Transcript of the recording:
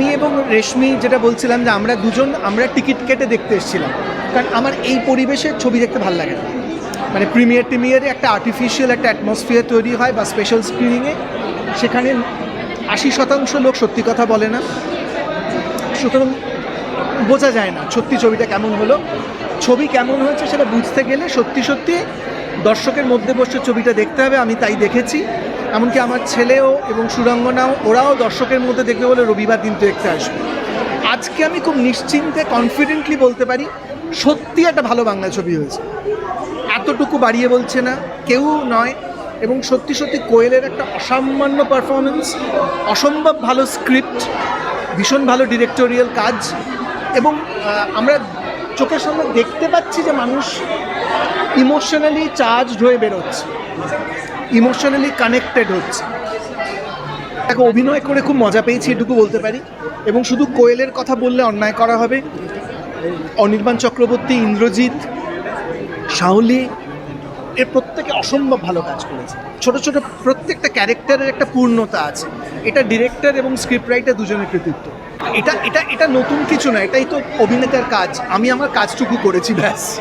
আমি এবং রেশমি যেটা বলছিলাম যে আমরা দুজন, আমরা টিকিট কেটে দেখতে এসেছিলাম। কারণ আমার এই পরিবেশের ছবি দেখতে ভালো লাগে না। মানে প্রিমিয়ার টিমিয়ারে একটা আর্টিফিশিয়াল একটা অ্যাটমসফিয়ার তৈরি হয় বা স্পেশাল স্ক্রিনিংয়ে সেখানে আশি শতাংশ লোক সত্যি কথা বলে না। সুতরাং বোঝা যায় না সত্যি ছবিটা কেমন হলো। ছবি কেমন হয়েছে সেটা বুঝতে গেলে সত্যি সত্যি দর্শকের মধ্যে বসে ছবিটা দেখতে হবে, আমি তাই দেখেছি। এমনকি আমার ছেলেও এবং সুরাঙ্গনাও ওরাও দর্শকের মধ্যে দেখবে বলে রবিবার দিন তো দেখতে আসবে। আজকে আমি খুব নিশ্চিন্তে কনফিডেন্টলি বলতে পারি সত্যি একটা ভালো বাংলা ছবি হয়েছে। এতটুকু বাড়িয়ে বলছে না, কেউ নয়, এবং সত্যি সত্যি কোয়েলের একটা অসামান্য পারফরমেন্স অসম্ভব ভালো স্ক্রিপ্ট ভীষণ ভালো ডিরেক্টোরিয়াল কাজ, এবং আমরা চোখের সামনে দেখতে পাচ্ছি যে মানুষ ইমোশনালি চার্জড হয়ে বেরোচ্ছে। ইমোশনালি কানেক্টেড হচ্ছে। তাকে অভিনয় করে খুব মজা পেয়েছি, এটুকু বলতে পারি। এবং শুধু কোয়েলের কথা বললে অন্যায় করা হবে। অনির্বাণ চক্রবর্তী, ইন্দ্রজিৎ, শাওলি, এর প্রত্যেকে অসম্ভব ভালো কাজ করেছে। ছোট ছোট প্রত্যেকটা ক্যারেক্টারের একটা পূর্ণতা আছে। এটা ডিরেক্টর এবং স্ক্রিপ্ট রাইটার দুজনের কৃতিত্ব। এটা এটা এটা নতুন কিছু না, এটাই তো অভিনেতার কাজ। আমি আমার কাজটুকু করেছি ব্যাস।